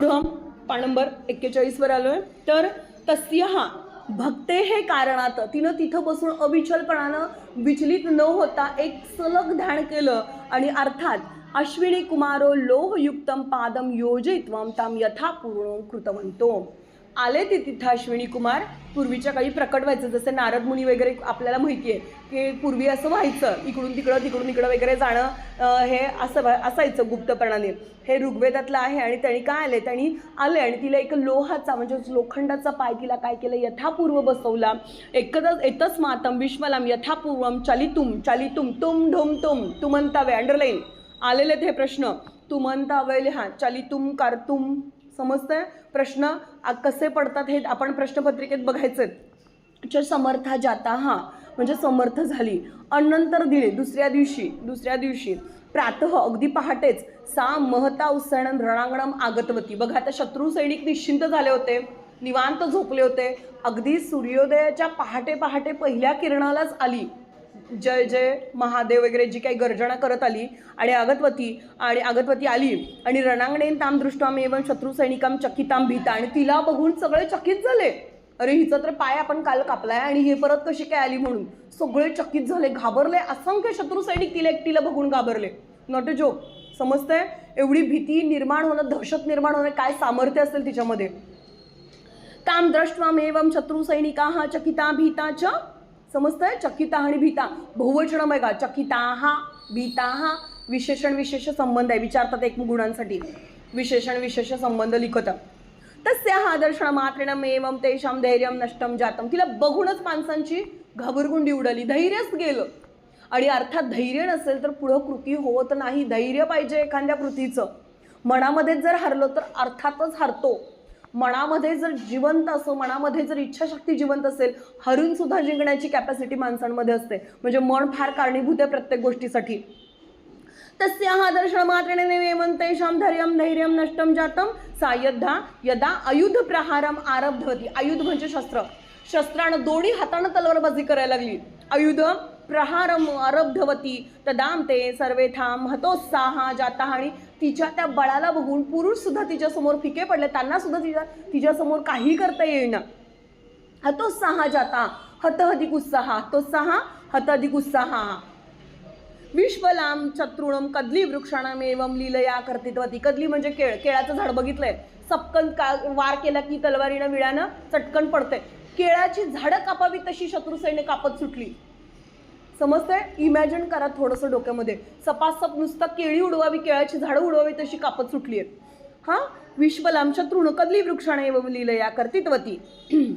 पुढं पान नंबर एक्केचाळीसवर आलो आहे तर तस्य हा भक्ते हे कारणात तिनं तिथं बसून अविचलपणानं विचलित न होता एक सलग ध्यान केलं आणि अर्थात अश्विनी कुमारो लोहयुक्तम पादम योजित्वम ताम यथा पूर्ण कृतवंतो आले ते तिथं अश्विनी कुमार. पूर्वीच्या काळी प्रकट व्हायचं जसं नारद मुनी वगैरे आपल्याला माहिती आहे की पूर्वी असं व्हायचं इकडून तिकडं तिकडून इकडं वगैरे जाणं हे असं व्हा- असायचं गुप्तपणाने हे ऋग्वेदातलं आहे आणि त्यांनी काय आले? त्यांनी आले आणि तिला एक लोहाचा म्हणजे लोखंडाचा पाय तिला काय केलं? यथापूर्व बसवला. एकदच एतच मातम विश्वलाम यथापूर्वम चालितुम चालितुम तुम ढुम तुम तुमंतावे अंडरलाईन आलेले ते प्रश्न. तुमंतावे लिहा चालितुम कारतुम. समजतंय? प्रश्न कसे पडतात हे आपण प्रश्नपत्रिकेत बघायचे च समर्था जाता हा. म्हणजे समर्थ झाली. अनंतर दिले दुसऱ्या दिवशी दुसऱ्या दिवशी. प्रातः अगदी पहाटेच. सा महता उत्सणन रणांगणम आगतवती. बघा आता शत्रू सैनिक निश्चिंत झाले होते. निवांत झोपले होते. अगदी सूर्योदयाच्या पहाटे पहाटे पहिल्या किरणालाच आली. जय जय महादेव वगैरे जी काही गर्जना करत आली आणि अगतवती आणि अगतवती आली आणि रणांगणेन ताम दृष्टाम एवं शत्रू सैनिकाम चकिताम भीता आणि तिला बघून सगळे चकित झाले. अरे हिचा तर पाय आपण काल कापलाय आणि हे परत कशी काय आली म्हणून? सगळे चकित झाले घाबरले असंख्य शत्रू सैनिक तिला एकटीला बघून घाबरले. नॉट अ जोक समजतंय? एवढी भीती निर्माण होणं दहशत निर्माण होणं काय सामर्थ्य असेल तिच्यामध्ये? ताम द्रष्ट्वामेवम शत्रू सैनिका हा चकिता भीता च समजतंय? चकिता आणि भीता. बहुवचन आहे का चकिता हा भीता हा विशेषण विशेष संबंध आहे. विचारतात एक गुणांसाठी. विशेषण विशेष संबंध लिखत. तस्य हा दर्शन मात्रेणम एवम तेषाम धैर्यम नष्टम जातम तिला बघूनच माणसांची घाबरगुंडी उडाली. धैर्यच गेलं. आणि अर्थात धैर्य नसेल तर पुढं कृती होत नाही. धैर्य पाहिजे एखाद्या कृतीचं. मनामध्येच जर हरलो तर अर्थातच हरतो. मनामध्ये जर जिवंत असो मनामध्ये जर इच्छाशक्ती जिवंत असेल हरून सुद्धा जिंकण्याची कॅपॅसिटी माणसांमध्ये असते. म्हणजे मन फार कारणीभूत आहे प्रत्येक गोष्टीसाठी. तस्याः दर्शनमात्रेण तेषां धैर्यं धैर्यं नष्टं जातं. सा यद्धा यदा आयुध प्रहारम आरब्धवती. आयुध म्हणजे शस्त्र. शस्त्रानं दोन्ही हातानं तलवारबाजी करायला लागली. आयुध प्रहारम आरब्धवती. तदाम ते सर्वे थांब हतोत्साह जाता आणि तिच्या त्या बळाला बघून पुरुष सुद्धा तिच्यासमोर फिके पडले त्यांना सुद्धा तिच्या तिच्यासमोर काही करता येईना. हतोत्साह जाता. हत अधिक उत्साह. सहा हत अधिक उत्साह. विश्वलाम चत्रुणम कदली वृक्षाणाम एवम लिलया कर्तित्वती. कदली म्हणजे केळ. केळाचं झाड बघितलंय. सपकन का वार केला की तलवारीनं विळ्यानं चटकन पडतंय. केळाची झाडं कापावी तशी शत्रू सैन्य कापत सुटली. समजतंय? इमॅजिन करा थोडंसं डोक्यामध्ये. सपासप नुसतं केळी उडवावी केळाची झाडं उडवावी तशी कापत सुटली आहेत हां विश्वलाम वृक्षाने कदली वृक्षाणे या लीलया कर्तित्वती.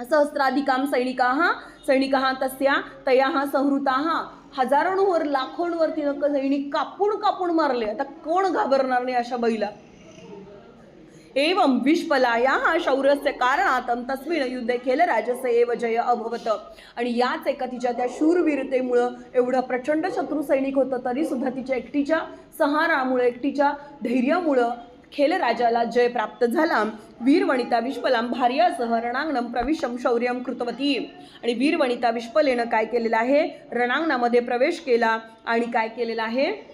सहस्राधिकाम सैनिका सैनिका तस्या तया संहृता हजारोंवर लाखोंवर तिनं सैनिक कापून कापून मारले. आता कोण घाबरणार नाही अशा बैला? एवं विश्वलाया शौर्यस्य कारणातम तस्मिन युद्धे केलं राजस एव जय अभवत. आणि याच एका तिच्या त्या शूरवीरतेमुळं एवढं प्रचंड शत्रू सैनिक होतं तरी सुद्धा तिच्या एकटीच्या सहारामुळे एकटीच्या धैर्यामुळं खेल राजाला जय प्राप्त झाला. वीरवणिता विश्वलाम भार्यासह रणांगणम प्रविशम शौर्यम कृतवती. आणि वीरवणिता विश्वलेनं काय केलेलं आहे? रणांगणामध्ये प्रवेश केला. आणि काय केलेलं आहे?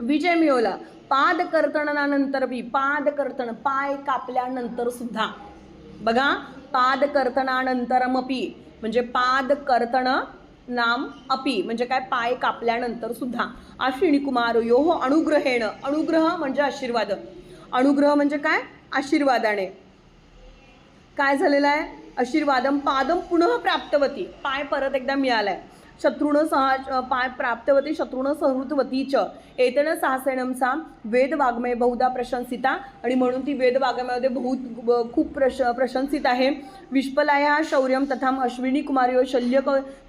विजय मिळवला. पाद कर्तनानंतर बी पाद कर्तन पाय कापल्यानंतर सुद्धा. बघा पाद कर्तनानंतरमपी म्हणजे पाद कर्तन नाम अपी म्हणजे काय? पाय कापल्यानंतर सुद्धा. अश्विनी कुमार योह अनुग्रहेण. अनुग्रह म्हणजे आशीर्वाद. अनुग्रह म्हणजे काय? आशीर्वादाने. काय झालेलं आहे? आशीर्वादम पादम पुनः प्राप्तवती. पाय परत एकदा मिळालाय. शत्रुण सहा पाय प्राप्तवती शत्रुण सहृतवती च एतेन साहसेनम वेद वाग्मय बहुधा प्रशंसिता. आणि म्हणून ती वेद वाग्मयामध्ये बहुत खूप प्रश प्रशंसित आहे. विश्पलाया शौर्यम तथा अश्विनी कुमारी शल्य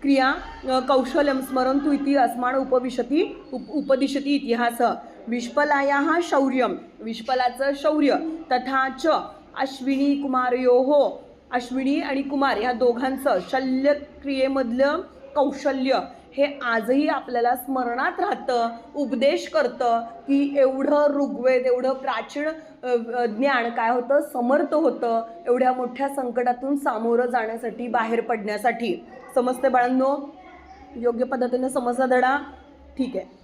क्रिया अ, कौशल्यम स्मरंतु इति अस्माण उपविशती उप उपदिशती इतिहास. विश्पलाया शौर्यम विश्पलाचं शौर्य तथा च अश्विनी कुमारयोहो अश्विनी आणि कुमार ह्या दोघांचं शल्यक्रियेमधलं कौशल्य हे आजही आपल्याला स्मरणात राहतं उपदेश करतं की एवढं ऋग्वेद एवढं प्राचीन ज्ञान काय होतं? समर्थ होतं एवढ्या मोठ्या संकटातून सामोरं जाण्यासाठी बाहेर पडण्यासाठी. समजते बाळांनो? योग्य पद्धतीने समजला धडा? ठीक आहे.